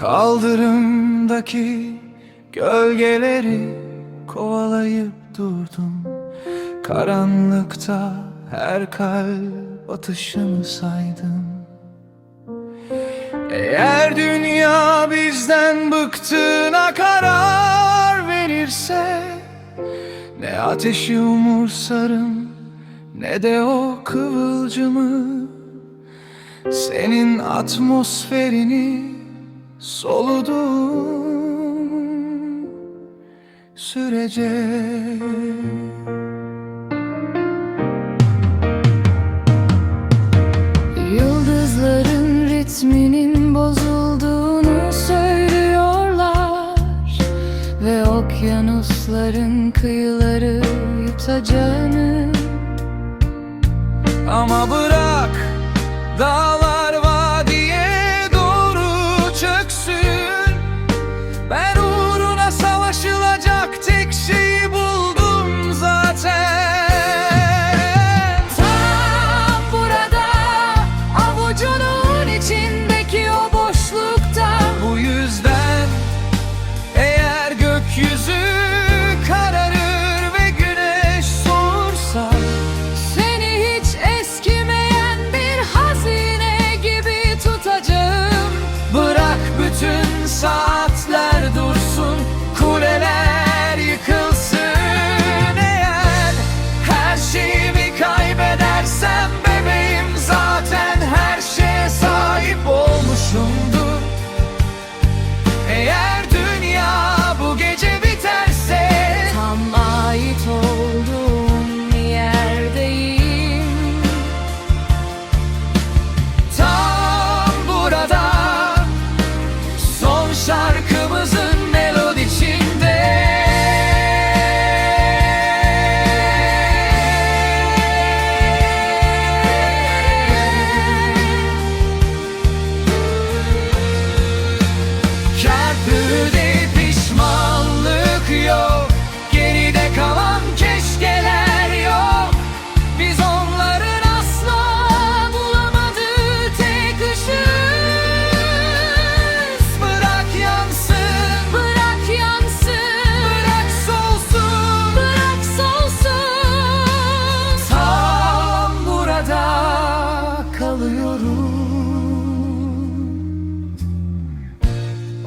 Kaldırımdaki gölgeleri kovalayıp durdum. Karanlıkta her kalp atışını saydım. Eğer dünya bizden bıktığına karar verirse Ne ateşi umursarım ne de o kıvılcımı. Senin atmosferini soludum sürece. Yıldızların ritminin bozulduğunu söylüyorlar Ve okyanusların kıyıları yutacağını. Ama bırak dağlar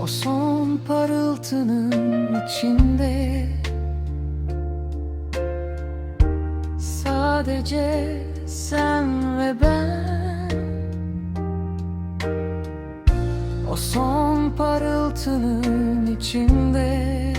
O son parıltının içinde Sadece sen ve ben. O son parıltının içinde